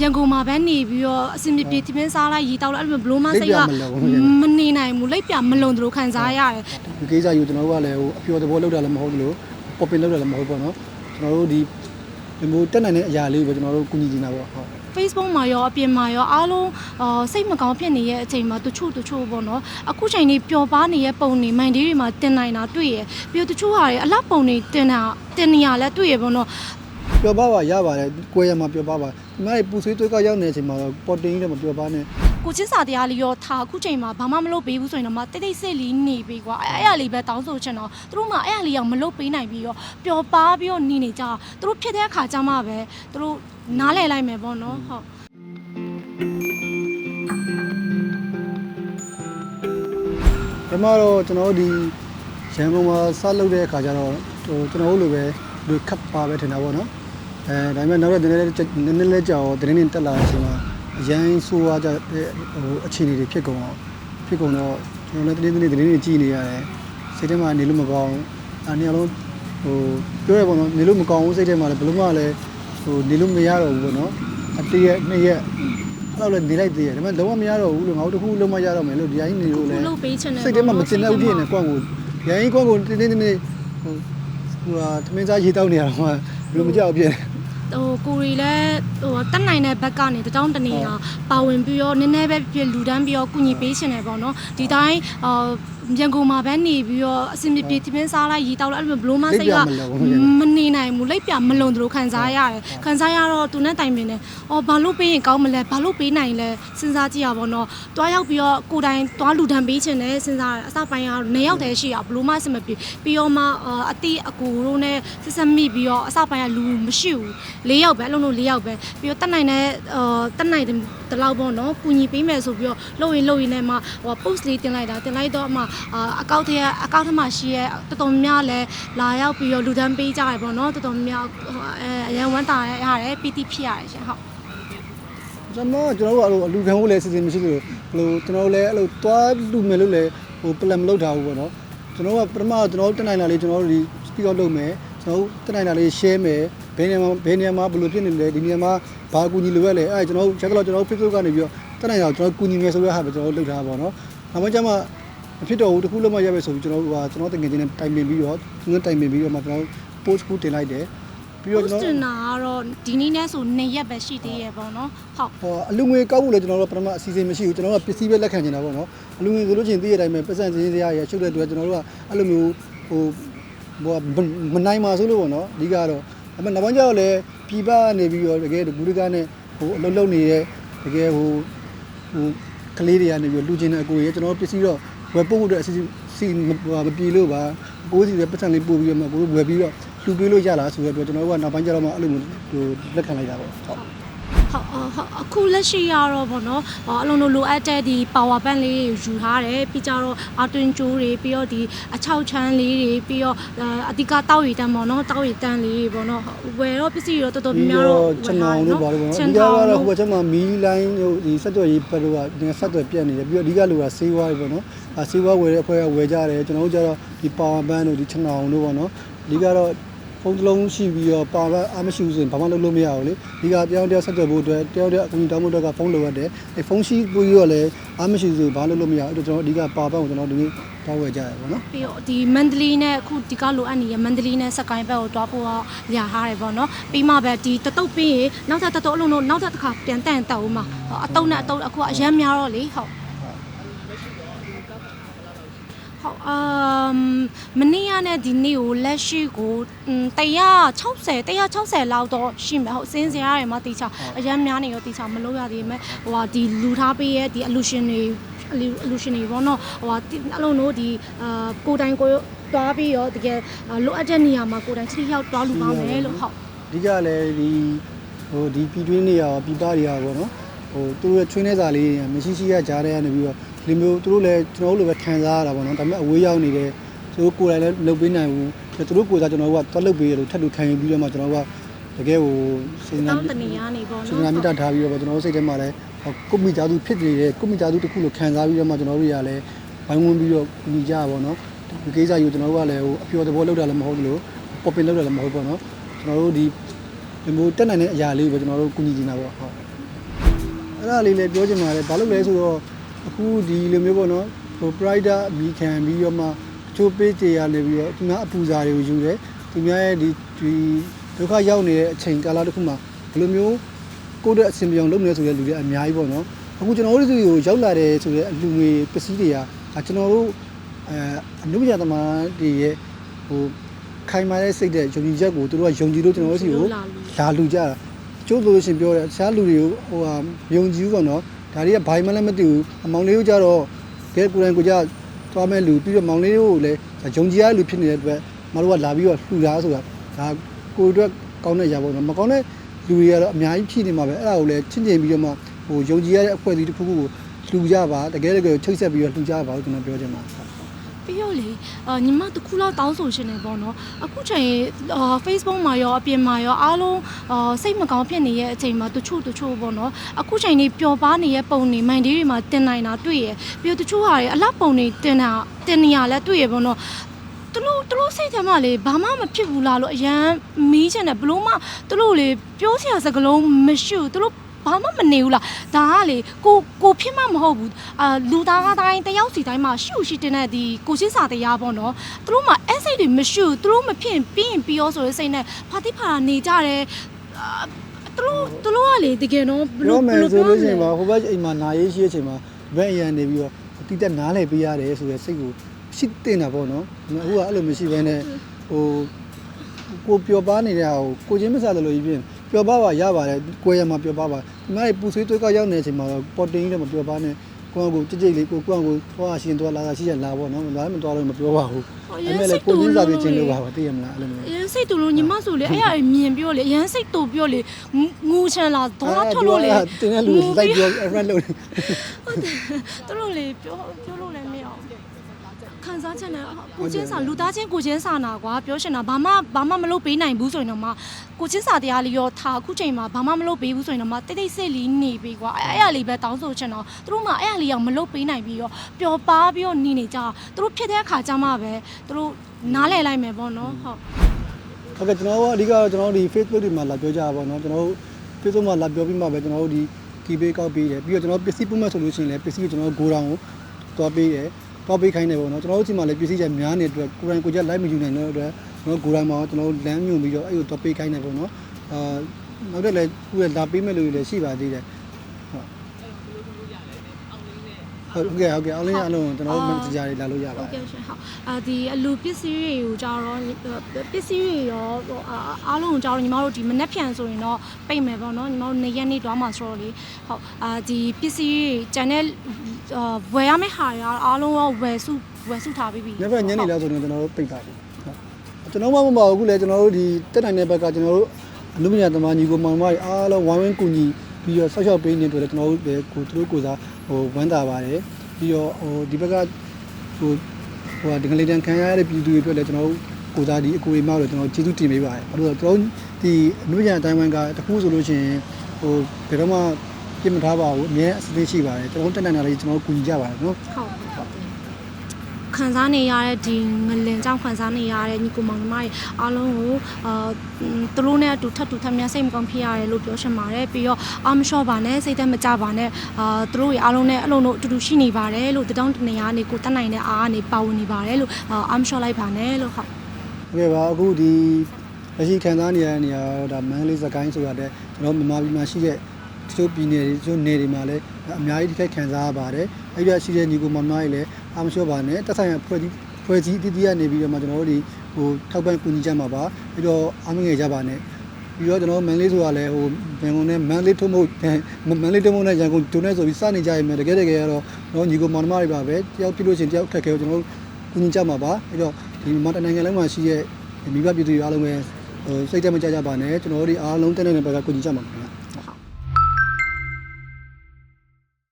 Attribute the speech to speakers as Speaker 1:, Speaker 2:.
Speaker 1: ရန်ကုန်မှာပဲနေပြီးတော့အစင်ပြေပြေတင်ပင်းစားလိုက်ရီတောက်လိုက်အဲ့လိုဘလို့မစိတ်က
Speaker 2: လိပ်ပြမလုံဘူး
Speaker 1: မနေနိုင်ဘူးလိပ်ပြမလုံသလိုခံစားရတယ်
Speaker 2: ဒီကိစ္စယူကျွန်တော်တို့ကလည်းဟိုအပျော်သဘောလောက်တာလည်းမဟုတ်ဘူးလို့ပေါ်ပင်လောက်တာလည်းမဟုတ်ဘူးပေါ့နော်ကျွန်တော်တို့ဒီဒီမျိုးတက်နိုင်တဲ့အရာလေးကိုပဲကျွန်တော်တို့ကူညီနေတာပေါ့ဟုတ်
Speaker 1: Facebook မှာရောအပြင်မှာရောအားလုံးအာစိတ်မကောင်းဖြစ်နေတဲ့အချိန်မှာတချို့တချို့ပေါ့နော်အခုချိန်นี้ပျော်ပါနေတဲ့ပုံတွေမိုင်ဒေးတွေမှာတင်နိုင်တာတွေ့ရပြီးတော့တချို့ဟာတွေအလှပုံတွေတင်တာတင်နေရလဲတွေ့ရပေါ့နော်
Speaker 2: ပျော်ပါပါရပါတယ်ကိုယ်ရမှာပျော်ပါပါဒီမှာပူဆွေးသွေးကောက်ရောက်နေတဲ့အချိန်မှာတော့ပေါ်တင်ကြီးလည်းမပျော်ပါနဲ့
Speaker 1: ကိုချင်းစာတရားလေးရောထားအခုချိန်မှာဘာမှမလုပ်ပေးဘူးဆိုရင်တော့မတိတ်တိတ်ဆိတ်လေးနေပြီကွာအဲ့အဲ့အရာလေးပဲတောင်းဆိုချင်တော့သူတို့မှအဲ့အရာလေးအောင်မလုပ်ပေးနိုင်ပြီးတော့ပျော်ပါပြီးတော့နေနေကြသူတို့ဖြစ်တဲ့အခါကျမှပဲသူတို့နားလည်လိုက်မယ်ပေါ့နော်ဟုတ်
Speaker 2: ဒီမှာတော့ကျွန်တော်တို့ဒီရန်ကုန်မှာစလုပ်တဲ့အခါကျတော့ဟိုကျွန်တော်တို့လိုပဲလူခပ်ပါပဲထင်တာပေါ့နော် အဲဒါပေမဲ့နောက်တော့နည်းနည်းနည်းနည်းလေးကြောင်တင်းတင်းတက်လာတဲ့အချိန်မှာအရန်ဆိုးရကြတဲ့ဟိုအခြေအနေတွေဖြစ်ကုန်အောင်ဖြစ်ကုန်တော့ကျွန်တော်လည်းတင်းတင်းတင်းတင်းကြည့်နေရတယ်စိတ်ထဲမှာနေလို့မကောင်းအားနေအောင်လုံးဟိုပြောရပါတော့နေလို့မကောင်းဘူးစိတ်ထဲမှာလည်းဘယ်လို့မှလည်းဟိုနေလို့မရတော့ဘူးပေါ့နော်အတရက်နှစ်ရက်အဲ့လိုလည်းနေလိုက်သေးတယ်ဒါပေမဲ့လုံးဝမရတော့ဘူးလို့ငါတို့တစ်ခုလုံးမရတော့မယ်လို့ဒီအရင်နေလို့
Speaker 1: ခု
Speaker 2: လည်း
Speaker 1: လုပ်ပေးချင်တယ်
Speaker 2: စိတ်ထဲမှာမတင်တဲ့ဥတည်နဲ့ကွန့်ကိုရိုင်းကွန့်ကိုတင်းတင်းတင်းတင်းဟိုဟိုဟာသမင်းစားရေတောက်နေရတော့မှဘယ်လိုမကြောက်ပြည့်
Speaker 1: ဟိုကိုရီလည်းဟိုတက်နိုင်တဲ့ဘက်ကနေတတောင်းတနေရပါဝင်ပြီးတော့နည်းနည်းပဲဖြစ်လူတန်းပြီးတော့ကုညီပေးချင်တယ်ပေါ့နော်ဒီတိုင်းအာ ရန်ကုန်မှာပဲနေပြီးတော့အစင်ပြေပြေတင်ပင်းစားလိုက်ရီတောက်လိုက်အဲ့လိုဘလို့မစိတ်ကမနေနိုင်ဘူးလိပ်ပြမလုံသလိုခံစားရတယ်ခံစားရတော့သူနဲ့တိုင်ပင်တယ်အော်ဘာလို့ပေးရင်ကောင်းမလဲဘာလို့ပေးနိုင်လဲစဉ်းစားကြည့်ရပါတော့တွားရောက်ပြီးတော့ကိုတိုင်တွားလူတန်းပေးချင်တယ်စဉ်းစားရအစပိုင်းကတော့နေရောက်တယ်ရှိရဘလို့မစမပြေပြီးတော့မှအတိအကူတို့နဲ့ဆက်ဆက်မိပြီးတော့အစပိုင်းကလူမရှိဘူး၄ယောက်ပဲအလုံးလုံး၄ယောက်ပဲပြီးတော့တက်နိုင်တဲ့အာတက်နိုင်တဲ့တလောက်ပေါ့နော်ကူညီပေးမယ်ဆိုပြီးတော့လှုပ်ရင်လှုပ်ရင်လည်းမှဟို post လေးတင်လိုက်တာတင်လိုက်တော့မှအာအကောက်ထဲအကောက်ထက်မှရှိရဲတော်တော်များလဲလာရောက်ပြီးတော့လူတန်းပေးကြရပေါ့နော်တော်တော်များအဲအရန်ဝမ်းတာရတယ်ပီတိဖြစ်ရတယ်ရှင်ဟုတ်
Speaker 2: ကျွန်တော်ကျွန်တော်တို့အလူခံဖို့လည်းစီစဉ်မရှိလို့ဘယ်လိုကျွန်တော်လည်းအဲ့လိုတွားလူမယ်လို့လည်းဟိုပလန်မလုပ်ထားဘူးပေါ့နော်ကျွန်တော်ကပထမကျွန်တော်တက်နိုင်တာလေးကျွန်တော်တို့ဒီ speak out လုပ်မယ်ကျွန်တော်တက်နိုင်တာလေး share မယ်ဘယ်နေရာမှာဘယ်နေရာမှာဘယ်လိုဖြစ်နေလဲဒီနေရာမှာဘာအကူအညီလိုရလဲအဲ့ကျွန်တော်ရက်တော့ကျွန်တော် Facebook ကနေပြီးတော့တက်နိုင်တာကျွန်တော်ကူညီမယ်ဆိုရဟာပဲကျွန်တော်လုပ်ထားပါတော့နောက်မှကျမှ မဖြစ်တော့ဘူးတခုလုံးမရပဲဆိုပြီးကျွန်တော်တို့ကကျွန်တော်တကယ်ချင်းနဲ့တိုင်ပင်ပြီးတော့သူနဲ့တိုင်ပင်ပြီးတော့မှကျွန်တော် post ခုတင်လိုက်တယ်ပြီးတော့
Speaker 1: post
Speaker 2: ကျွန်တော်
Speaker 1: တင်တာကတော့ဒီနေ့နဲ့ဆို2ရက်ပဲရှိသေးရဲ့ပေါ့နော်ဟုတ်
Speaker 2: ဟောအလူငွေကောက်ဖို့လည်းကျွန်တော်တို့ပထမအစီအစဉ်မရှိဘူးကျွန်တော်တို့ကပစ္စည်းပဲလက်ခံနေတာပေါ့နော်အလူငွေဆိုလို့ချင်းသိရတိုင်းပဲပတ်စံစင်းစရာရရှုပ်တဲ့အတွက်ကျွန်တော်တို့ကအဲ့လိုမျိုးဟိုဟိုမနိုင်ပါဆိုလို့ပေါ့နော်အဓိကတော့အမှနောက်ပိုင်းကျတော့လည်းပြည်ပကနေပြီးတော့တကယ်ဘူရကနဲ့ဟိုအလုပ်လုပ်နေတဲ့တကယ်ဟိုဟိုကလေးတွေကနေပြီးလူချင်းတဲ့အကိုကြီးကျွန်တော်တို့ပစ္စည်းတော့ ဝယ်ပို့ဖို့အတွက်အစီအစီမပြေလို့ပါအကိုကြီးပဲပတ်စံလေးပို့ပြီးတော့မှကိုဝယ်ပြီးတော့လူပေးလို့ရလားဆိုတော့ကျွန်တော်တို့ကနောက်ပိုင်းကျတော့မှအဲ့လိုမျိုးဟိုလက်ခံလိုက်တာပေါ့ဟုတ်
Speaker 1: ဟုတ်ဟုတ်ဟုတ်အခုလက်ရှိရတော့ဗောနော်ဟောအလုံးလုံးလိုအပ်တဲ့ဒီ power bank လေးတွေယူထားတယ်ပြီးကြတော့အတွင်ကျိုးတွေပြီးတော့ဒီအချောက်ချမ်းလေးတွေပြီးတော့အဓိကတောက်ရည်တန်းဗောနော်တောက်ရည်တန်းလေးတွေဗောနော်ဝယ်တော့ပစ္စည်းတော့တော်တော်များများတော့
Speaker 2: ချန်အောင်လို့ပါလို့ပေါ့နော်
Speaker 1: ချ
Speaker 2: အ
Speaker 1: န်
Speaker 2: ဓိက
Speaker 1: ထောင်
Speaker 2: ကတော့
Speaker 1: လို့
Speaker 2: ဟိုဘက်ချက်မှာမီးလိုင်းဟိုဒီဆက်သွယ်ရေးဘက်တော့ကဒီဆက်သွယ်ပြတ်နေတယ်ပြီးတော့အဓိကလိုကဆေးဝါးတွေပေါ့နော်အဲဆေးဝါးဝယ်တဲ့အဖွဲ့ကဝယ်ကြတယ်ကျွန်တော်တို့ကျတော့ဒီ power bank တို့ဒီချန်အောင်တို့ပေါ့နော်အဓိကတော့ဖုန်း တစ်လုံးရှိပြီးတော့ power bank အားမရှိဘူးဆိုရင်ဘာမှလုပ်လို့မရဘူးလေဒီကတယောက်တယောက်ဆက်သွယ်ဖို့အတွက်တယောက်တယောက်အကူအညီတောင်းဖို့အတွက်ကဖုန်းလိုရတယ်အဲဖုန်းရှိပြီးတော့လည်းအားမရှိဘူးဆိုရင်ဘာလုပ်လို့မရဘူးအဲ့တော့ကျွန်တော်အဓိက power bank ကိုကျွန်တော်ဒီနေ့တောင်းဝယ်ကြရတယ်ပေါ့နော်
Speaker 1: ပြီးတော့ဒီမန္တလေးနဲ့အခုဒီကလိုအပ်နေရမန္တလေးနဲ့စကိုင်းဘက်ကိုတွားဖို့ရထားတယ်ဗောနော်ပြီးမှပဲဒီတတုတ်ပြီးရင်နောက်ထပ်တတုတ်အလုံးလုံးနောက်ထပ်တစ်ခါပြန်တန့်တက်ဦးမှာအတုတ်နဲ့အတုတ်အခုကအရမ်းများတော့လေဟုတ် ဟုတ် အမ်မနေ့ကနဲ့ဒီနေ့ကိုလက်ရှိကို160 160လောက်တော့ရှိမယ်ဟုတ်စင်းစရာတွေမှာတေချာအရမ်းများနေရောတေချာမလို့ရသေးမယ်ဟိုဟာဒီလူထားပေးရဲ့ဒီ illusion တွေ illusion တွေပေါ့နော်ဟိုဟာအလုံးတို့ဒီအာကိုတိုင်ကိုတွားပြီးရောတကယ်လိုအပ်တဲ့နေရာမှာကိုတိုင်ချီရောက်တွားလူပါမယ်လို့ဟုတ်
Speaker 2: အဓိကလည်းဒီဟိုဒီပြည်တွင်းနေရာပြည်ပတွေရာပေါ့နော်ဟိုသူတို့ရဲ့ချွေးနေစာလေးတွေမရှိရှိရကြားတဲ့ကနေပြီးတော့ ဒီလိုမျိုးသူတို့လည်းကျွန်တော်တို့လိုပဲခံစားရတာပေါ့နော်ဒါပေမဲ့အဝေးရောက်နေတယ်သူတို့ကိုယ်တိုင်လည်းလုပ်ပေးနိုင်ဘူးသူတို့ကိုယ်စားကျွန်တော်တို့ကသွားလုပ်ပေးရလို့ထပ်လို့ခံယူပြီးတော့မှကျွန်တော်တို့ကတကယ်ဟိုစဉ်းစား
Speaker 1: တောင်းတနေရနေပေါ့
Speaker 2: စဉ်း
Speaker 1: နော်
Speaker 2: စားမိတာထားပြီးတော့ကျွန်တော်တို့စိတ်ထဲမှာလည်းကိုမိသားစုဖြစ်နေတဲ့ကိုမိသားစုတစ်ခုလိုခံစားပြီးတော့မှကျွန်တော်တို့တွေကလည်းဝိုင်းဝန်းပြီးတော့ညီကြပါပေါ့နော်ဒီကိစ္စယူကျွန်တော်တို့ကလည်းဟိုအပျော်သဘောလောက်တာလည်းမဟုတ်ဘူးလို့ပေါ်ပင်လောက်တာလည်းမဟုတ်ဘူးပေါ့နော်ကျွန်တော်တို့ဒီဒီမျိုးတက်နိုင်တဲ့အရာလေးကိုပဲကျွန်တော်တို့ကူညီနေတာပေါ့ဟုတ်
Speaker 1: ဟ
Speaker 2: အဲ့ဒါလေးလည်းပြောချင်ပါတယ်ဘာလို့လဲဆိုတော့ အခုဒီလိုမျိုးပေါ့နော်ဟို pride အမိခံပြီးတော့မှချိုးပေးကြရနေပြီးတော့သူများအပူစာတွေကိုယူတယ်သူများရဲ့ဒီဒီဒုက္ခရောက်နေတဲ့အချိန်ကာလတစ်ခုမှာဘယ်လိုမျိုးကိုယ့်ရဲ့အစဉ်ပြောင်းလုပ်နေဆိုတဲ့လူတွေအများကြီးပေါ့နော်အခုကျွန်တော်တို့စီကိုရောက်လာတယ်ဆိုတဲ့အလူငွေပစ္စည်းတွေကဒါကျွန်တော်တို့အဲအနုပညာသမားတွေရဲ့ဟိုခိုင်မာတဲ့စိတ်တဲ့ယုံကြည်ချက်ကိုသူတို့ကယုံကြည်လို့ကျွန်တော်တို့စီကို
Speaker 1: လာလူ
Speaker 2: လာလူကြတာကျိုးလို့လို့ရှရင်ပြောတယ်တခြားလူတွေကိုဟိုဟာယုံကြည်ဘူးပေါ့နော် ဒါတွေကဘာမှလည်းမသိဘူးအမောင်လေးတို့ကြတော့ကဲကိုယ်တိုင်ကိုကြသွားမဲ့လူပြီးတော့မောင်လေးတို့ကိုလည်းယုံကြည်ရတဲ့လူဖြစ်နေတဲ့အတွက်မတို့ကလာပြီးတော့လှူတာဆိုတာဒါကိုယ်အတွက်ကောင်းတဲ့ຢာပေါ့နော်မကောင်းတဲ့လူတွေကတော့အများကြီးဖြစ်နေမှာပဲအဲ့ဒါကိုလည်းချင်းကျင်ပြီးတော့မှဟိုယုံကြည်ရတဲ့အဖွဲ့အစည်းတစ်ခုခုကိုလှူကြပါတကယ်တကယ်ချိတ်ဆက်ပြီးတော့လှူကြပါလို့ကျွန်တော်ပြောချင်ပါတယ်
Speaker 1: ပြီးတော့လေအာညီမတစ်ခုလောက်တောင်းဆိုရှင်နေပေါ့နော်အခုချိန်အာ Facebook မှာရောအပြင်မှာရောအားလုံးအာစိတ်မကောင်းဖြစ်နေရဲ့အချိန်မှာတချို့တချို့ပေါ့နော်အခုချိန်နေပျော်ပါနေတဲ့ပုံတွေမိုင်ဒေးတွေမှာတင်နိုင်တာတွေ့ရပြီးတော့တချို့ဟာတွေအလှပုံတွေတင်တာတင်နေရလဲတွေ့ရပေါ့နော်သူတို့သူတို့စိတ်ထဲမှာလေဘာမှမဖြစ်ဘူးလားလို့အရန်မီးချင်တယ်ဘလို့မှသူတို့လေပြောစရာစကားလုံးမရှိဘူးသူတို့ ဘာမှမနေဘူးလားဒါကလေကိုကိုဖြစ်မှမဟုတ်ဘူးအာလူသားကတိုင်းတယောက်စီတိုင်းမှာရှုရှိတင်တဲ့ဒီကိုချင်းစာတရားပေါ့နော်သူတို့မှာအဲ့စိတ်တွေမရှိဘူးသူတို့မဖြစ်ရင်ပြီးရင်ပြီးရောဆိုတဲ့စိတ်နဲ့ဖာတိဖာနေကြတယ်အာသူတို့သူတို့ကလေတကယ်တော့ဘယ်
Speaker 2: ပြော
Speaker 1: လို
Speaker 2: မယ်ဆိုလို့ရှိရင်
Speaker 1: လဲ
Speaker 2: ပါဟိုဘက်အိမ်မှာနာရေးရှိတဲ့အချိန်မှာဘက်အရန်နေပြီးတော့တိတက်နားလည်ပေးရတယ်ဆိုတဲ့စိတ်ကိုရှိတင်တာပေါ့နော်အခုကအဲ့လိုမရှိဘဲနဲ့ဟိုကိုပျော်ပါနေတဲ့ဟာကိုကိုချင်းမစားတယ်လို့ကြီးပြင် ပျော်ပါပါရပါတယ်ကိုယ်ရမှာပျော်ပါပါဒီမှာပူဆွေးသွေးကောက်ရောက်နေတဲ့အချိန်မှာတော့ပေါ်တင်ကြီးလည်းမပျော်ပါနဲ့ကိုယ့်အကိုကြိတ်ကြိတ်လေးကိုကိုယ့်အကိုသွားရှင်သွားလာတာရှိရလာပေါ့နော်လာမသွားလို့မပြောပါဘူးအဲ့မဲ့လေကိုချင်းစားပြီးချင်းလို့ပါပါသိရမလားအဲ့လိုမျိုး
Speaker 1: အရင်စိတ်တူလို့ညီမဆိုလေအဲ့ရမြင်ပြောလေအရင်စိတ်တူပြောလေငူချင်လာဒေါသထွက်လို့လေ
Speaker 2: တင်းတဲ့လူလိုက်ပြော friend လို့
Speaker 1: ဟုတ်တယ်သူတို့လေပြောပြောလို့လည်းမရအောင် ခံစားချက်နဲ့ကိုချင်းစာလူသားချင်းကိုချင်းစာနာကွာပြောရှင်တာဘာမှဘာမှမလုပ်ပေးနိုင်ဘူးဆိုရင်တော့မှကိုချင်းစာတရားလေးရောထားအခုချိန်မှာဘာမှမလုပ်ပေးဘူးဆိုရင်တော့မှတိတ်တိတ်ဆိတ်လေးနေပြီကွာအဲ့အဲ့အလေးပဲတောင်းဆိုချင်တော့သူတို့မှအဲ့အလေးရောမလုပ်ပေးနိုင်ပြီးရောပျော်ပါပြီးတော့နေနေကြသူတို့ဖြစ်တဲ့အခါကျမှပဲသူတို့နားလည်လိုက်မယ်ပေါ့နော်ဟုတ်
Speaker 2: ဟုတ်ကဲ့ကျွန်တော်တို့အဓိကတော့ကျွန်တော်တို့ဒီ Facebook တွေမှာလာပြောကြတာပေါ့နော်ကျွန်တော်တို့ Facebook မှာလာပြောပြီးမှပဲကျွန်တော်တို့ဒီ key pay ကောက်ပေးတယ်ပြီးတော့ကျွန်တော်ပစ္စည်းပုံမှန်ဆိုလို့ရှိရင်လည်းပစ္စည်းကိုကျွန်တော်တို့ go down ကိုတွားပေးတယ် တွားပေးခိုင်းတယ်ပေါ့နော်ကျွန်တော်တို့ချိန်မှာလည်းပစ္စည်းချက်များနေတဲ့အတွက်ကိုယ်တိုင်ကိုယ်ကျ live မယူနိုင်တဲ့အတွက်ကျွန်တော် go down မှာကျွန်တော်တို့လမ်းမြုံပြီးတော့အဲ့ကိုတွားပေးခိုင်းတယ်ပေါ့နော်အာနောက်တော့လည်းခုလည်းလာပေးမဲ့လူတွေလည်းရှိပါသေးတယ်ဟုတ် ဟုတ်ကဲ့ဟုတ်ကဲ့အောင်လင်းရအလုံးကျွန်တော်တို့ messenger တွေလာလို့ရပါ
Speaker 1: ဟုတ်
Speaker 2: တယ်
Speaker 1: ကဲ့ရှင်ဟုတ်အာဒီအလူပစ္စည်းတွေကိုကြတော့ပစ္စည်းတွေရောဟိုအာအားလုံးကိုကြတော့ညီမတို့ဒီမနှက်ဖြန်ဆိုရင်တော့ပိတ်မယ်ပေါ့နော်ညီမတို့နေရက်နေ့တွားမှာဆိုတော့လေဟုတ်အာဒီပစ္စည်းတွေကျန်တဲ့အာဝယ်ရမယ့်ဟာတွေကတော့အားလုံးရောဝယ်စုဝယ်စုထားပြီးပြီ
Speaker 2: ညဘက်ညနေလောက်ဆိုရင်ကျွန်တော်တို့ပိတ်ပါပြီဟုတ်ကျွန်တော်မှမမဟုတ်အခုလေကျွန်တော်တို့ဒီတက်နိုင်တဲ့ဘက်ကကျွန်တော်တို့အနုပညာသမားညီကိုမောင်မတွေအားလုံးဝိုင်းဝန်းကူညီပြီးတော့ဆောက်ရှောက်ပေးနေတဲ့အတွက်လည်းကျွန်တော်တို့လည်းကိုသူတို့ကိုစား ဟိုဝမ်းသာပါတယ်ပြီးတော့ဟိုဒီဘက်ကဟိုဟိုဒီကလေးတန်ခံရတဲ့ပြည်သူတွေအတွက်လည်းကျွန်တော်တို့ကိုစားဒီအကူအမောက်လို့ကျွန်တော်ကျေးဇူးတင်ပေးပါတယ်အဲ့တော့ကျွန်တော်ဒီအနုပညာအတိုင်းဝိုင်းကတခုဆိုလို့ရှိရင်ဟိုဘယ်တော့မှပြင်မထားပါဘူးအများအသင်းရှိပါတယ်ကျွန်တော်တက်နိုင်တာလေးကျွန်တော်တို့ကူညီကြပါတယ်နော်
Speaker 1: ဟုတ် ခံစားနေရတဲ့ဒီငလင်ကြောင့်ခံစားနေရတဲ့ညီကိုမောင်နှမတွေအားလုံးကိုအာသူတို့နဲ့အတူထပ်တူထပ်မြတ်စိတ်မကောင်းဖြစ်ရတယ်လို့ပြောချင်ပါတယ်ပြီးတော့အာမလျှော့ပါနဲ့စိတ်သက်မကြပါနဲ့အာသူတို့တွေအားလုံးနဲ့အလုံးတို့အတူတူရှိနေပါတယ်လို့တတောင်းတနေရကနေကိုတက်နိုင်တဲ့အားကနေပါဝင်နေပါတယ်လို့အာမလျှော့လိုက်ပါနဲ့လို့ဟုတ်
Speaker 2: ဟုတ်ကဲ့ပါအခုဒီလက်ရှိခံစားနေရတဲ့နေရာကတော့ဒါမန္တလေးစကိုင်းဆိုတာတဲ့ကျွန်တော်မြန်မာပြည်မှာရှိတဲ့တချို့ပြည်နယ်တွေတချို့နယ်တွေမှာလည်းအများကြီးတစ်ခက်ခံစားရပါတယ်အဲ့ဒီကရှိတဲ့ညီကိုမောင်နှမတွေလည်း အာမလျှော့ပါနဲ့တက်ဆိုင်ရဖွဲ့ကြီးဖွဲ့ကြီးအတီးတီးကနေပြီးတော့မှကျွန်တော်တို့ဒီဟိုထောက်ပံ့ကူညီကြမှာပါပြီးတော့အားမငယ်ကြပါနဲ့ပြီးတော့ကျွန်တော်မန်လေးဆိုတာလည်းဟိုဘန်ကုန်နဲ့မန်လေးထုံးဖို့မန်လေးထုံးဖို့နဲ့ရန်ကုန်ဒုနဲ့ဆိုပြီးစနေကြရမယ်တကယ်တကယ်ကတော့ကျွန်တော်ညီကိုမောင်နှမတွေပါပဲတယောက်ပြလို့ချင်းတယောက်ခက်ခဲကိုကျွန်တော်တို့ကူညီကြမှာပါအဲ့တော့ဒီမြန်မာနိုင်ငံလုံးမှာရှိတဲ့မိဘပြည်သူတွေအားလုံးပဲဟိုစိတ်တက်မကြကြပါနဲ့ကျွန်တော်တို့ဒီအားလုံးတက်နေတဲ့ဘက်ကကူညီကြမှာပါ